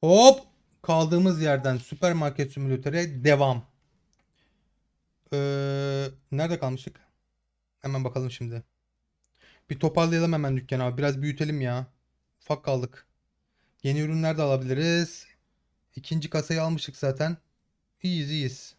Hop kaldığımız yerden süpermarket simülatöre devam. Ee, nerede kalmıştık? Hemen bakalım şimdi. Bir toparlayalım hemen dükkanı abi. Biraz büyütelim ya. Ufak kaldık. Yeni ürünler de alabiliriz. İkinci kasayı almıştık zaten. İyiyiz iyiyiz.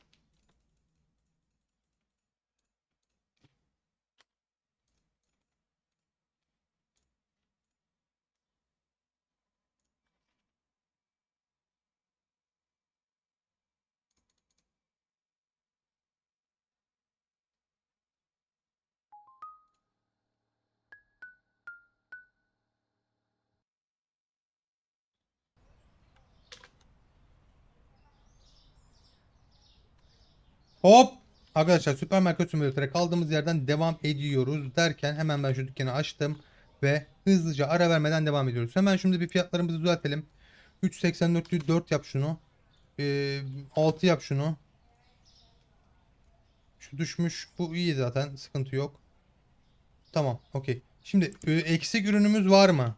Hop! Arkadaşlar süpermarket simülatöre kaldığımız yerden devam ediyoruz derken hemen ben şu dükkanı açtım ve hızlıca ara vermeden devam ediyoruz. Hemen şimdi bir fiyatlarımızı düzeltelim. 3.84'lü 4 yap şunu. Ee, 6 yap şunu. Şu düşmüş. Bu iyi zaten. Sıkıntı yok. Tamam. Okey. Şimdi e, eksik ürünümüz var mı?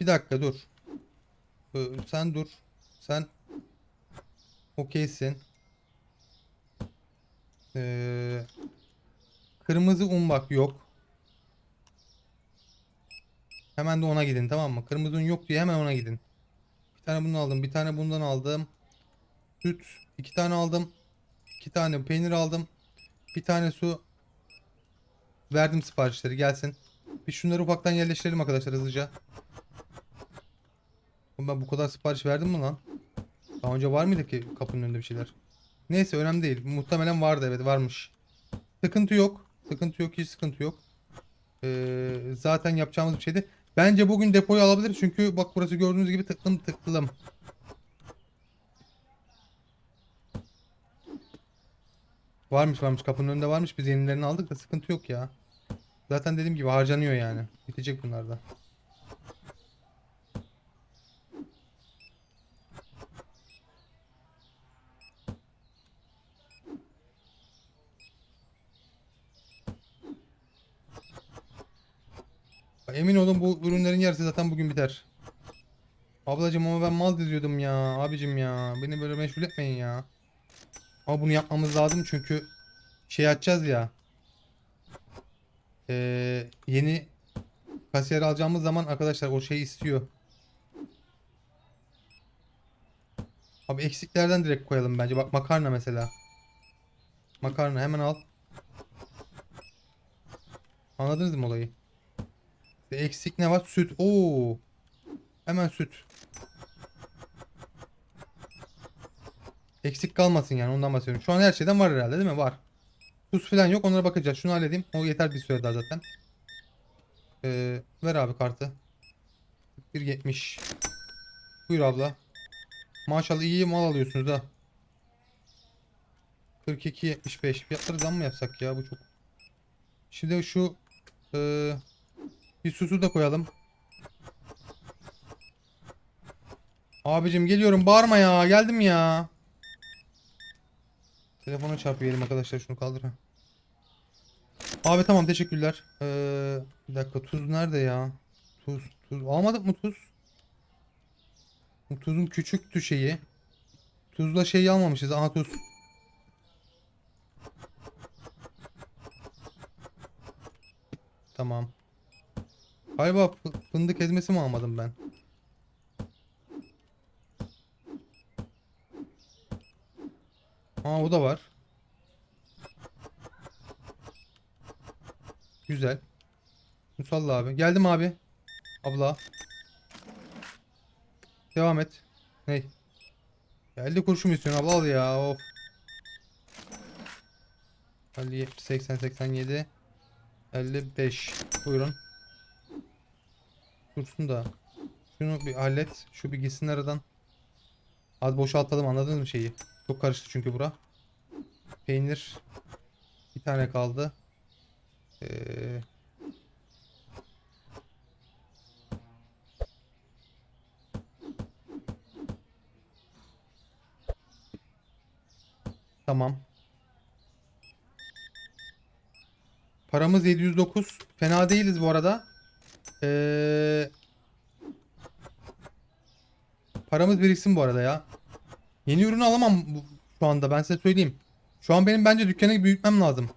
Bir dakika dur. Ee, sen dur. Sen okeysin. Ee, kırmızı un bak yok. Hemen de ona gidin tamam mı? Kırmızı un yok diye hemen ona gidin. Bir tane bundan aldım. Bir tane bundan aldım. Süt. iki tane aldım. iki tane peynir aldım. Bir tane su. Verdim siparişleri gelsin. Bir şunları ufaktan yerleştirelim arkadaşlar hızlıca. Ben bu kadar sipariş verdim mi lan? Daha önce var mıydı ki kapının önünde bir şeyler? Neyse önemli değil. Muhtemelen vardı evet varmış. Sıkıntı yok. Sıkıntı yok hiç sıkıntı yok. Ee, zaten yapacağımız bir şeydi. Bence bugün depoyu alabiliriz çünkü bak burası gördüğünüz gibi tıklım tıklım. Varmış varmış kapının önünde varmış biz yenilerini aldık da sıkıntı yok ya. Zaten dediğim gibi harcanıyor yani. Bitecek bunlar Emin olun bu ürünlerin yarısı zaten bugün biter. Ablacım ama ben mal diziyordum ya. Abicim ya. Beni böyle meşgul etmeyin ya. Ama bunu yapmamız lazım çünkü şey açacağız ya. Ee, yeni kasiyer alacağımız zaman arkadaşlar o şey istiyor. Abi eksiklerden direkt koyalım bence. Bak makarna mesela. Makarna hemen al. Anladınız mı olayı? Ve eksik ne var? Süt. Oo. Hemen süt. Eksik kalmasın yani ondan bahsediyorum. Şu an her şeyden var herhalde değil mi? Var. Tuz falan yok onlara bakacağız. Şunu halledeyim. O yeter bir süre daha zaten. Ee, ver abi kartı. 1.70. Buyur abla. Maşallah iyi mal alıyorsunuz ha. 42.75. Fiyatları zam mı yapsak ya bu çok. Şimdi şu eee bir susu da koyalım. Abicim geliyorum bağırma ya geldim ya. Telefona çarpıyorum arkadaşlar şunu kaldır. Abi tamam teşekkürler. Ee, bir dakika tuz nerede ya? Tuz tuz almadık mı tuz? Tuzun küçüktü şeyi. Tuzla şeyi almamışız. Aha tuz. Tamam. Galiba fı- fındık ezmesi mi almadım ben? Aa o da var. Güzel. Musalla abi. Geldim abi. Abla. Devam et. Ney? Geldi kurşun istiyorsun abla al ya. Of. 50, 70, 80, 87. 55. Buyurun. Dursun da. Şunu bir hallet. Şu bir gitsin aradan. Az boşaltalım anladınız mı şeyi? Çok karıştı çünkü bura. Peynir. Bir tane kaldı. Ee, Tamam. Paramız 709. Fena değiliz bu arada. Ee, Paramız biriksin bu arada ya. Yeni ürünü alamam bu, şu anda ben size söyleyeyim. Şu an benim bence dükkanı büyütmem lazım.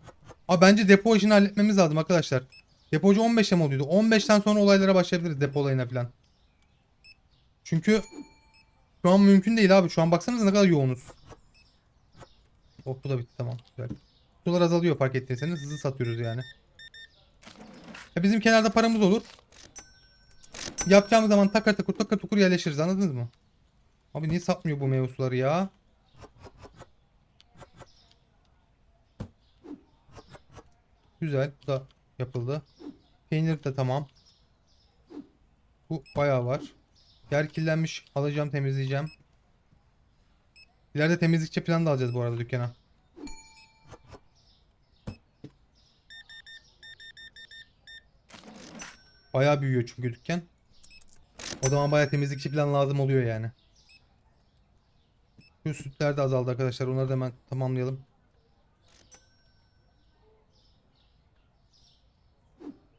Ama bence depo işini halletmemiz lazım arkadaşlar. Depocu 15'e mi oluyordu? 15'ten sonra olaylara başlayabiliriz depo olayına falan. Çünkü şu an mümkün değil abi. Şu an baksanıza ne kadar yoğunuz. Oh bu da bitti tamam. Güzel. Sular azalıyor fark ettiyseniz. Hızlı satıyoruz yani. Ya bizim kenarda paramız olur. Yapacağımız zaman takır takır takır tukur yerleşiriz anladınız mı? Abi niye satmıyor bu meyve ya? Güzel. Bu da yapıldı. Peynir de tamam. Bu bayağı var. Yer kirlenmiş. Alacağım temizleyeceğim. İleride temizlikçi falan da alacağız bu arada dükkana. Bayağı büyüyor çünkü dükkan. O zaman bayağı temizlikçi falan lazım oluyor yani. Şu sütler de azaldı arkadaşlar. Onları da hemen tamamlayalım.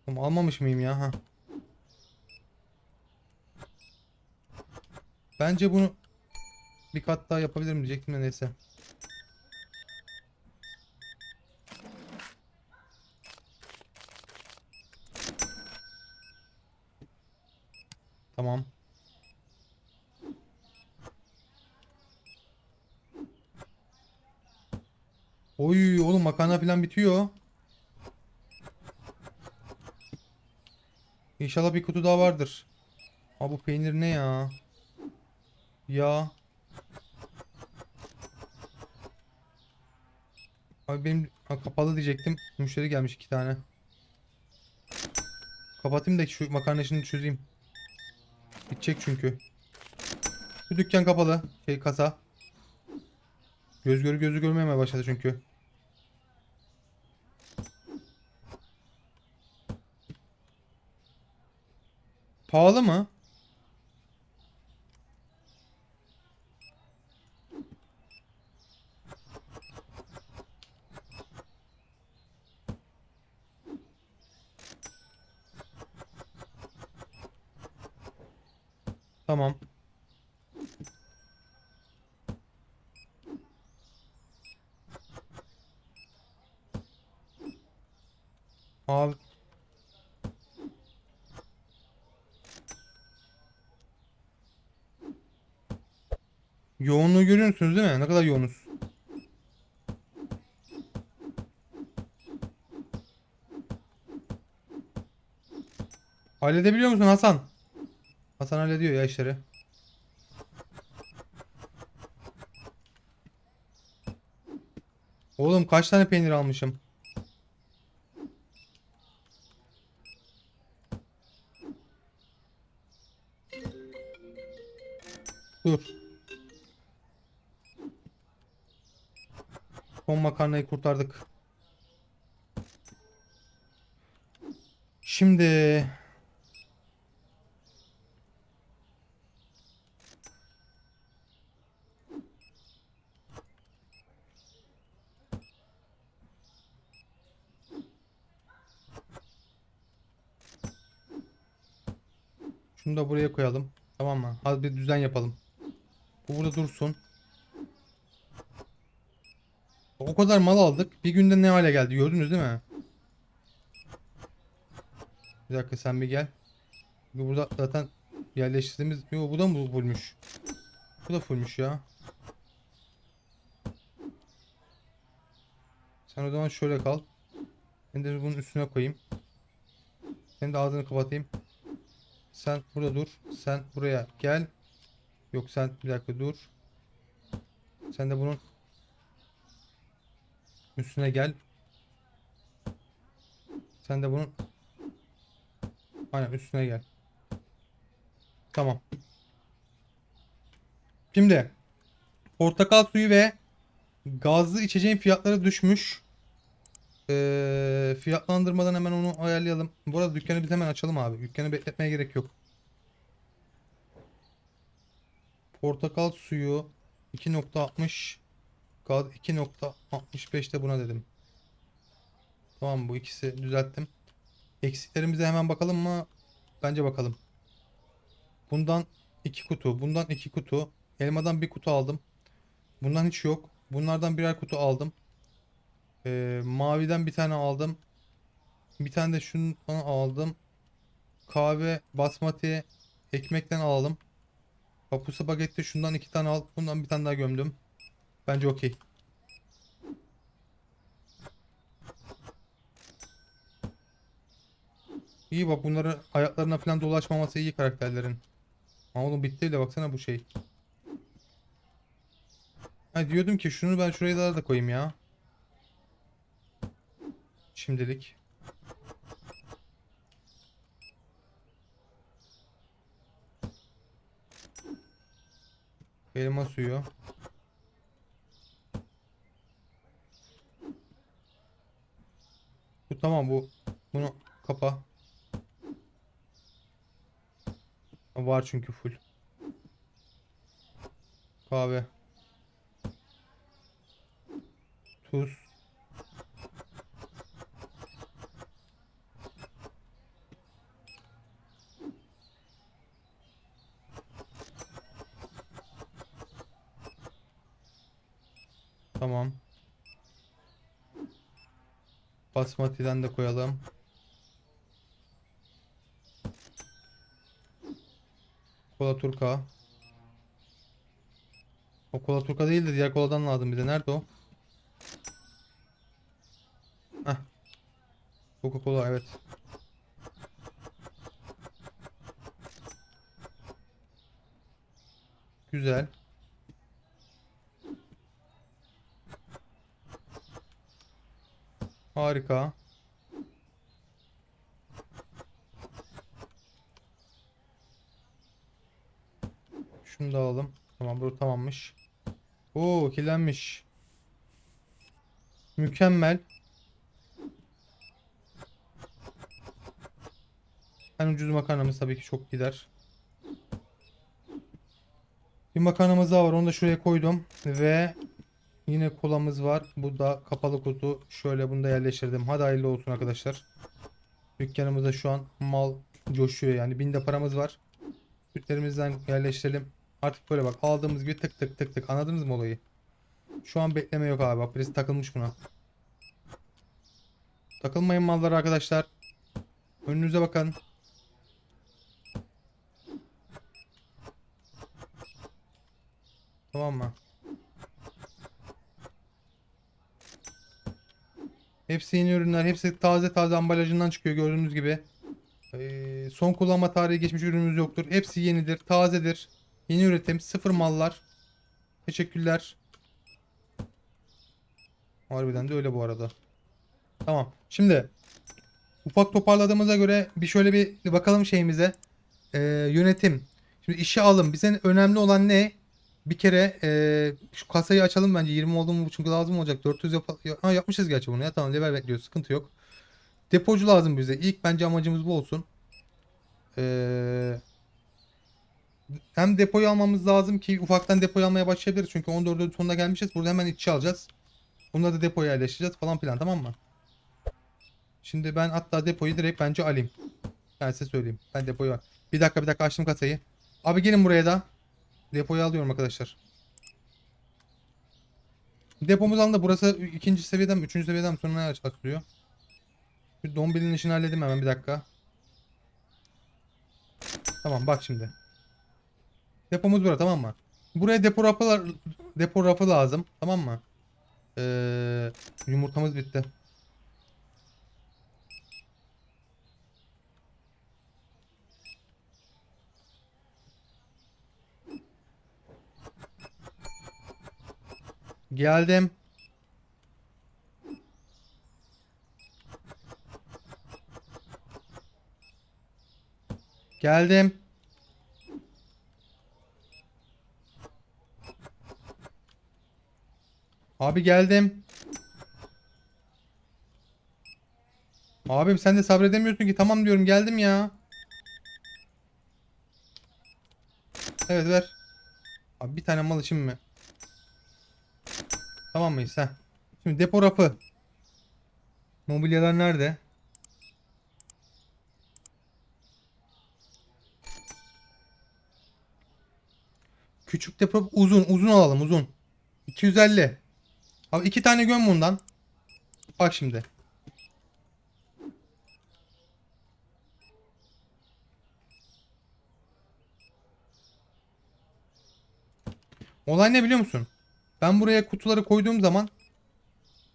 Oğlum almamış mıyım ya? Ha. Bence bunu bir kat daha yapabilirim diyecektim de neyse. Tamam. Oy oğlum makarna falan bitiyor. İnşallah bir kutu daha vardır. Aa bu peynir ne ya? Ya. Abi benim ha, kapalı diyecektim. Müşteri gelmiş iki tane. Kapatayım da şu makarna işini çözeyim. Bitecek çünkü. Bu dükkan kapalı. Şey kasa. Göz görü gözü görmemeye başladı çünkü. Pahalı mı? Tamam. Abi. Yoğunluğu görüyorsunuz değil mi? Ne kadar yoğunuz. Halledebiliyor musun Hasan? Hasan hallediyor ya işleri. Oğlum kaç tane peynir almışım? Makarnayı kurtardık. Şimdi Şunu da buraya koyalım. Tamam mı? Hadi bir düzen yapalım. Bu burada dursun. O kadar mal aldık. Bir günde ne hale geldi gördünüz değil mi? Bir dakika sen bir gel. Bu Burada zaten yerleştirdiğimiz... Yo bu da mı fullmüş? Bu da fullmüş ya. Sen o zaman şöyle kal. Ben de bunun üstüne koyayım. Sen de ağzını kapatayım. Sen burada dur. Sen buraya gel. Yok sen bir dakika dur. Sen de bunun üstüne gel. Sen de bunun aynen üstüne gel. Tamam. Şimdi portakal suyu ve gazlı içeceğin fiyatları düşmüş. Ee, fiyatlandırmadan hemen onu ayarlayalım. Bu arada dükkanı biz hemen açalım abi. Dükkanı bekletmeye gerek yok. Portakal suyu 2.60 gaz 2.65 de buna dedim. Tamam bu ikisi düzelttim. Eksiklerimize hemen bakalım mı? Bence bakalım. Bundan iki kutu. Bundan iki kutu. Elmadan bir kutu aldım. Bundan hiç yok. Bunlardan birer kutu aldım. Ee, maviden bir tane aldım. Bir tane de şundan aldım. Kahve, basmati, ekmekten alalım. Papu spagetti şundan iki tane al. Bundan bir tane daha gömdüm. Bence okey. İyi bak bunları ayaklarına falan dolaşmaması iyi karakterlerin. Ama oğlum bitti bile baksana bu şey. Ha diyordum ki şunu ben şuraya daha da koyayım ya. Şimdilik. Elma suyu. Tamam bu. Bunu kapa. Var çünkü full. Kahve. Tuz. Tamam. Basmati'den de koyalım. Kola Turka. O kola Turka değil de diğer koladan lazım bize. Nerede o? Heh. Coca-Cola evet. Güzel. Harika. Şunu da alalım. Tamam bu tamammış. Oo kirlenmiş. Mükemmel. En ucuz makarnamız tabii ki çok gider. Bir makarnamız daha var. Onu da şuraya koydum. Ve yine kolamız var. Bu da kapalı kutu. Şöyle bunu da yerleştirdim. Hadi hayırlı olsun arkadaşlar. Dükkanımızda şu an mal coşuyor yani. Binde paramız var. Sütlerimizden yerleştirelim. Artık böyle bak aldığımız gibi tık tık tık tık. Anladınız mı olayı? Şu an bekleme yok abi. Bak birisi takılmış buna. Takılmayın mallara arkadaşlar. Önünüze bakın. Tamam mı? Hepsi yeni ürünler. Hepsi taze taze ambalajından çıkıyor gördüğünüz gibi. Ee, son kullanma tarihi geçmiş ürünümüz yoktur. Hepsi yenidir, tazedir. Yeni üretim, sıfır mallar. Teşekkürler. Harbiden de öyle bu arada. Tamam. Şimdi ufak toparladığımıza göre bir şöyle bir bakalım şeyimize. Ee, yönetim. Şimdi işe alım. Bize önemli olan ne? Bir kere ee, şu kasayı açalım bence. 20 oldu mu çünkü lazım olacak. 400 yap ha, yapmışız gerçi bunu ya. Tamam level bekliyor. Sıkıntı yok. Depocu lazım bize. İlk bence amacımız bu olsun. Ee, hem depoyu almamız lazım ki ufaktan depoyu almaya başlayabiliriz. Çünkü 14'ün sonuna gelmişiz. Burada hemen işçi alacağız. Bunları da depoya yerleştireceğiz falan filan tamam mı? Şimdi ben hatta depoyu direkt bence alayım. Ben size söyleyeyim. Ben depoyu. Bir dakika bir dakika açtım kasayı. Abi gelin buraya da. Depoyu alıyorum arkadaşlar. Depomuz alındı. Burası ikinci seviyeden? Üçüncü seviyeden mi? Sonra açılıyor? Bir dombilin işini halledim hemen bir dakika. Tamam bak şimdi. Depomuz burada tamam mı? Buraya depo rafı, depo rafı lazım. Tamam mı? Ee, yumurtamız bitti. Geldim. Geldim. Abi geldim. Abim sen de sabredemiyorsun ki. Tamam diyorum geldim ya. Evet ver. Abi bir tane mal için mi? Tamam mıyız ha? Şimdi depo rafı. Mobilyalar nerede? Küçük depo uzun uzun alalım uzun. 250. Abi iki tane göm bundan. Bak şimdi. Olay ne biliyor musun? Ben buraya kutuları koyduğum zaman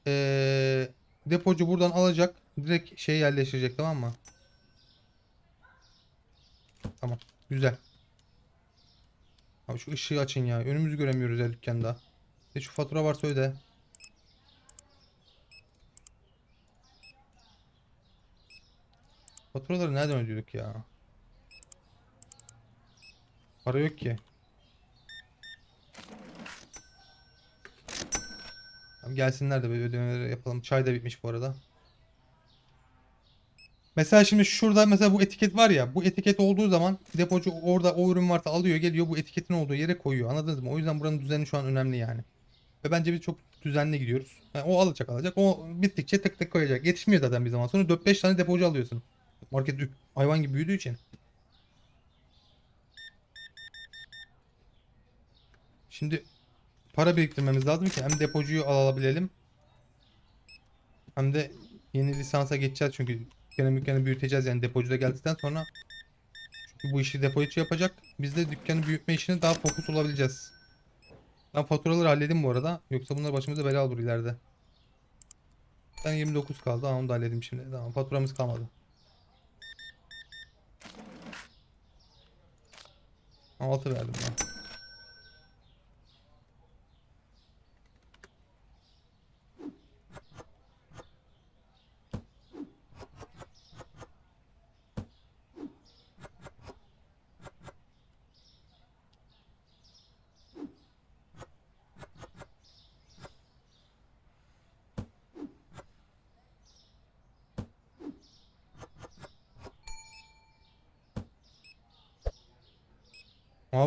ee, depocu buradan alacak. Direkt şey yerleştirecek tamam mı? Tamam. Güzel. Abi şu ışığı açın ya. Önümüzü göremiyoruz ya dükkanda. De şu fatura varsa öde. Faturaları nereden ödüyorduk ya? Para yok ki. Gelsinler de böyle ödemeleri yapalım. Çay da bitmiş bu arada. Mesela şimdi şurada mesela bu etiket var ya. Bu etiket olduğu zaman depocu orada o ürün varsa alıyor geliyor bu etiketin olduğu yere koyuyor. Anladınız mı? O yüzden buranın düzeni şu an önemli yani. Ve bence biz çok düzenli gidiyoruz. Yani o alacak alacak. O bittikçe tık tık koyacak. Yetişmiyor zaten bir zaman sonra 4-5 tane depocu alıyorsun. Market hayvan gibi büyüdüğü için. Şimdi para biriktirmemiz lazım ki hem depocuyu alabilelim hem de yeni lisansa geçeceğiz çünkü dükkanı mükkanı büyüteceğiz yani depocu da geldikten sonra çünkü bu işi depocu yapacak. Biz de dükkanı büyütme işine daha fokus olabileceğiz. Ben faturaları halledim bu arada. Yoksa bunlar başımıza bela olur ileride. Ben 29 kaldı. Aa, onu da halledim şimdi. Tamam faturamız kalmadı. Altı verdim ben.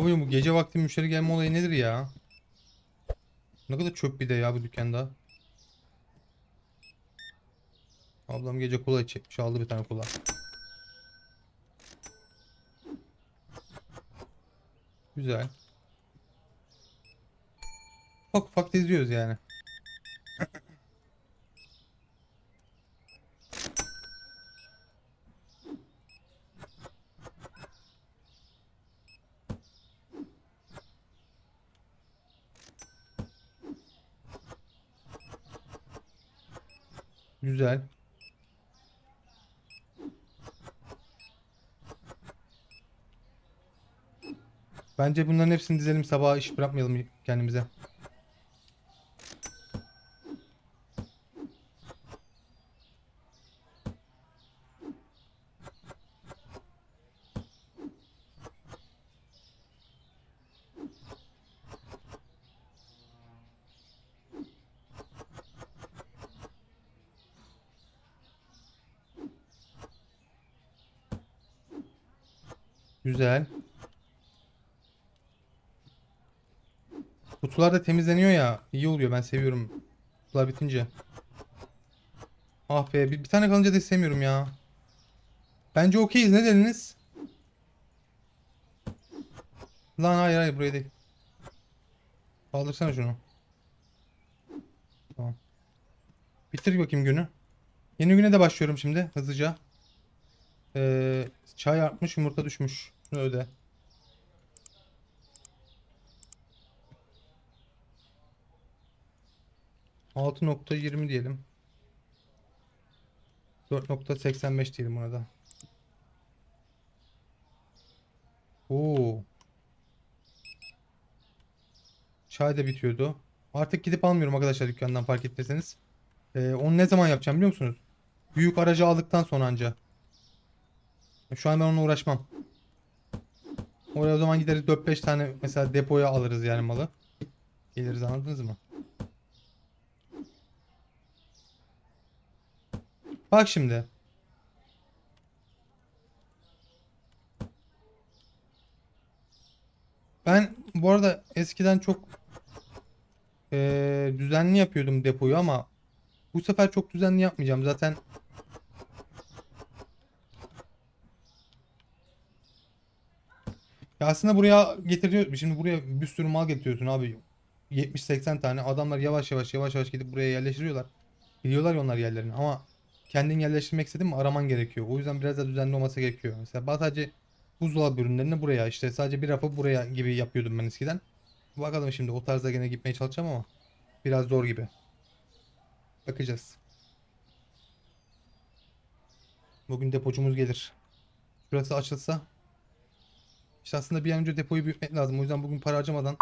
Abi bu gece vakti müşteri gelme olayı nedir ya? Ne kadar çöp bir de ya bu dükkanda. Ablam gece kola içecekmiş aldı bir tane kola. Güzel. Ufak ufak izliyoruz yani. Güzel. Bence bunların hepsini dizelim sabaha iş bırakmayalım kendimize. Güzel. Kutular da temizleniyor ya. iyi oluyor. Ben seviyorum. Kutular bitince. Ah be. Bir, bir tane kalınca da istemiyorum ya. Bence okeyiz. Ne dediniz? Lan hayır hayır buraya değil. Kaldırsana şunu. Tamam. Bitir bakayım günü. Yeni güne de başlıyorum şimdi hızlıca. Ee, çay artmış yumurta düşmüş. Şunu öde. Altı nokta yirmi diyelim. 4.85 diyelim buna da. Oo. Çay da bitiyordu. Artık gidip almıyorum arkadaşlar dükkandan fark etmeseniz. Ee, onu ne zaman yapacağım biliyor musunuz? Büyük aracı aldıktan sonra anca. Şu an ben onunla uğraşmam. Oraya o zaman gideriz 4-5 tane mesela depoya alırız yani malı. Geliriz anladınız mı? Bak şimdi. Ben bu arada eskiden çok eee, düzenli yapıyordum depoyu ama bu sefer çok düzenli yapmayacağım. Zaten Ya aslında buraya getiriyor. Şimdi buraya bir sürü mal getiriyorsun abi. 70-80 tane. Adamlar yavaş yavaş yavaş yavaş gidip buraya yerleştiriyorlar. Biliyorlar ya onlar yerlerini ama kendin yerleştirmek istedin mi araman gerekiyor. O yüzden biraz da düzenli olması gerekiyor. Mesela Batacı buzdolabı ürünlerini buraya işte sadece bir rafı buraya gibi yapıyordum ben eskiden. Bakalım şimdi o tarzda gene gitmeye çalışacağım ama biraz zor gibi. Bakacağız. Bugün depocumuz gelir. Şurası açılsa işte aslında bir an önce depoyu büyütmek lazım. O yüzden bugün para harcamadan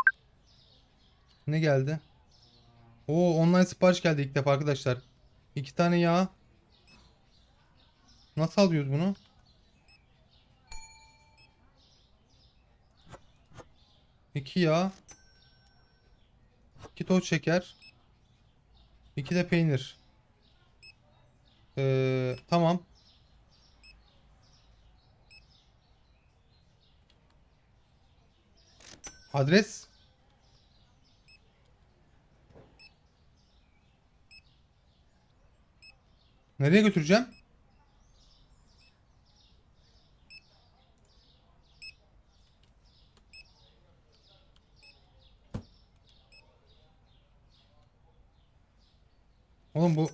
ne geldi? Oo online sipariş geldi ilk defa arkadaşlar. İki tane yağ. Nasıl alıyoruz bunu? İki yağ. İki toz şeker. İki de peynir. Ee, tamam. Adres? Nereye götüreceğim? Oğlum bu...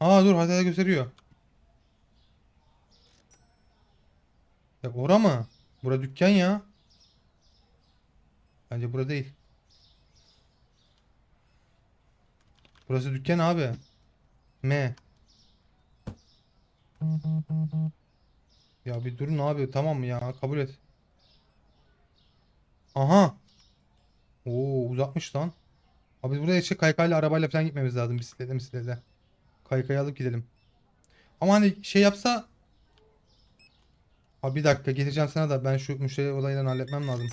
Aa dur haritada gösteriyor. Ya ora mı? Bura dükkan ya. Bence bura değil. Burası dükkan abi. M. Ya bir durun abi tamam mı ya kabul et. Aha. Oo uzakmış lan. Abi buraya işte kaykayla arabayla falan gitmemiz lazım bisikletle bisikletle. Kaykayı alıp gidelim. Ama hani şey yapsa Abi bir dakika getireceğim sana da ben şu müşteri olaylarını halletmem lazım.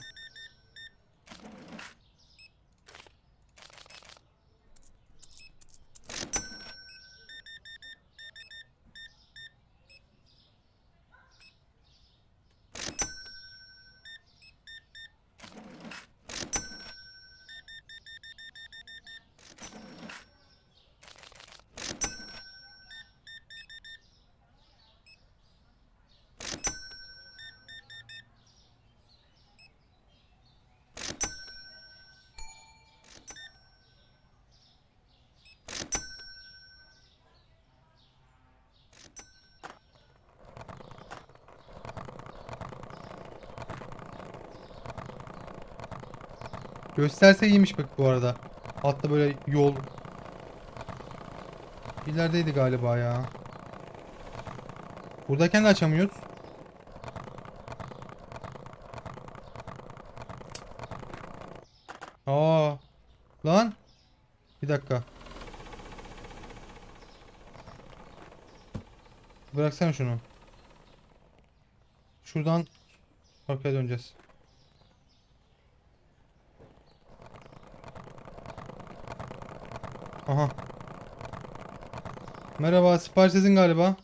Gösterse iyiymiş bak bu arada. Hatta böyle yol. İlerideydi galiba ya. Buradayken de açamıyoruz. Aa. Lan. Bir dakika. Bıraksana şunu. Şuradan arkaya döneceğiz. Aha. Merhaba, sipariş sizin galiba.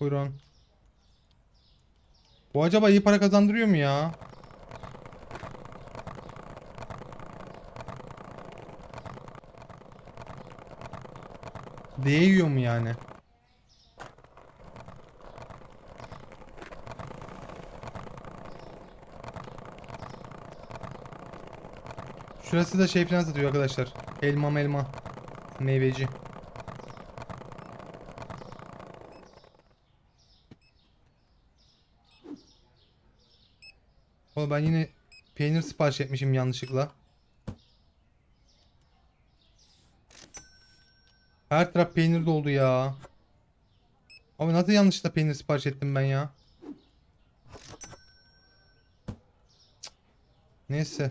Buyurun. Bu acaba iyi para kazandırıyor mu ya? Değiyor mu yani? Şurası da şey falan satıyor arkadaşlar. Elma melma. Meyveci. Oğlum ben yine peynir sipariş etmişim yanlışlıkla. Her taraf peynir doldu ya. Abi nasıl yanlışlıkla peynir sipariş ettim ben ya? Neyse.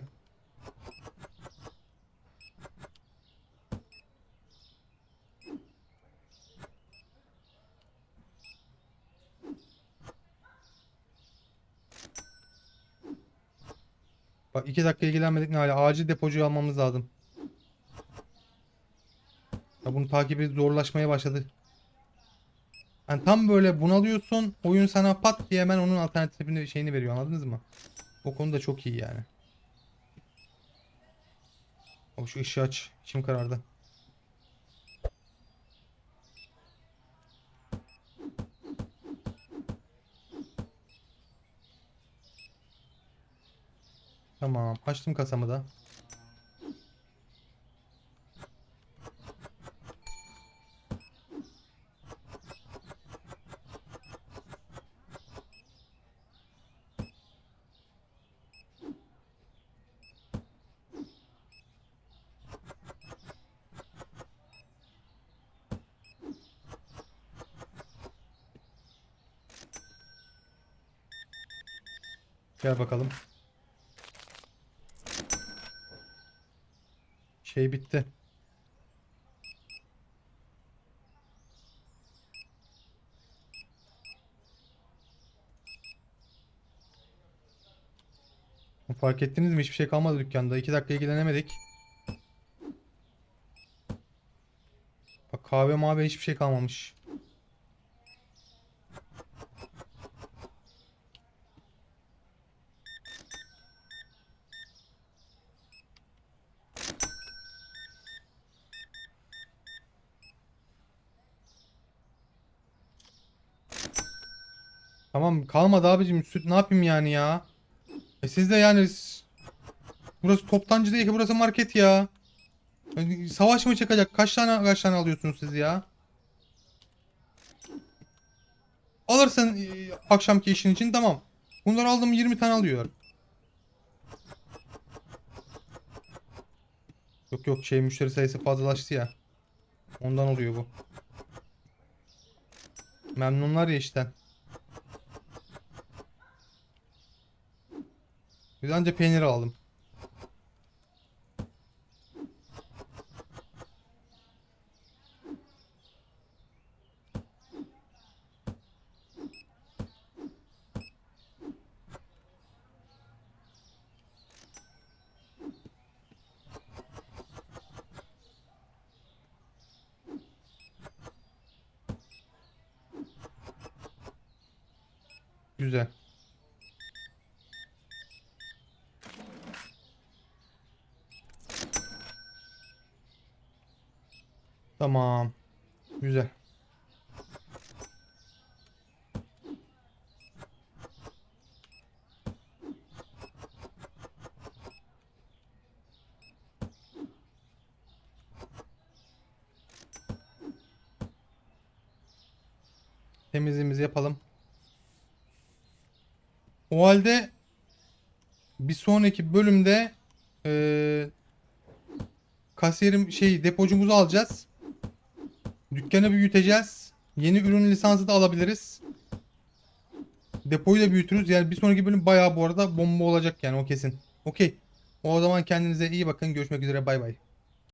Bak iki dakika ilgilenmedik ne hala. Acil depocuyu almamız lazım. Ya bunun takibi zorlaşmaya başladı. Yani tam böyle bunalıyorsun. Oyun sana pat diye hemen onun alternatifini şeyini veriyor anladınız mı? O konuda çok iyi yani. O şu ışığı aç. İçim karardı. Tamam. Açtım kasamı da. Gel bakalım. Şey bitti. Fark ettiniz mi? Hiçbir şey kalmadı dükkanda. 2 dakika ilgilenemedik. Bak kahve mavi hiçbir şey kalmamış. Tamam kalmadı abicim. Süt ne yapayım yani ya? E siz de yani burası toptancı değil ki burası market ya. Yani Savaş mı çıkacak? Kaç tane kaç tane alıyorsunuz siz ya? Alırsın e, akşamki işin için tamam. Bunlar aldım 20 tane alıyor. Yok yok şey müşteri sayısı fazlalaştı ya. Ondan oluyor bu. Memnunlar ya işten. Anca peynir aldım. Güzel. Tamam. Güzel. Temizliğimizi yapalım. O halde bir sonraki bölümde eee kasiyerim şey depocumuzu alacağız. Dükkanı büyüteceğiz. Yeni ürün lisansı da alabiliriz. Depoyu da büyütürüz. Yani bir sonraki bölüm bayağı bu arada bomba olacak yani o kesin. Okey. O zaman kendinize iyi bakın. Görüşmek üzere. Bay bay.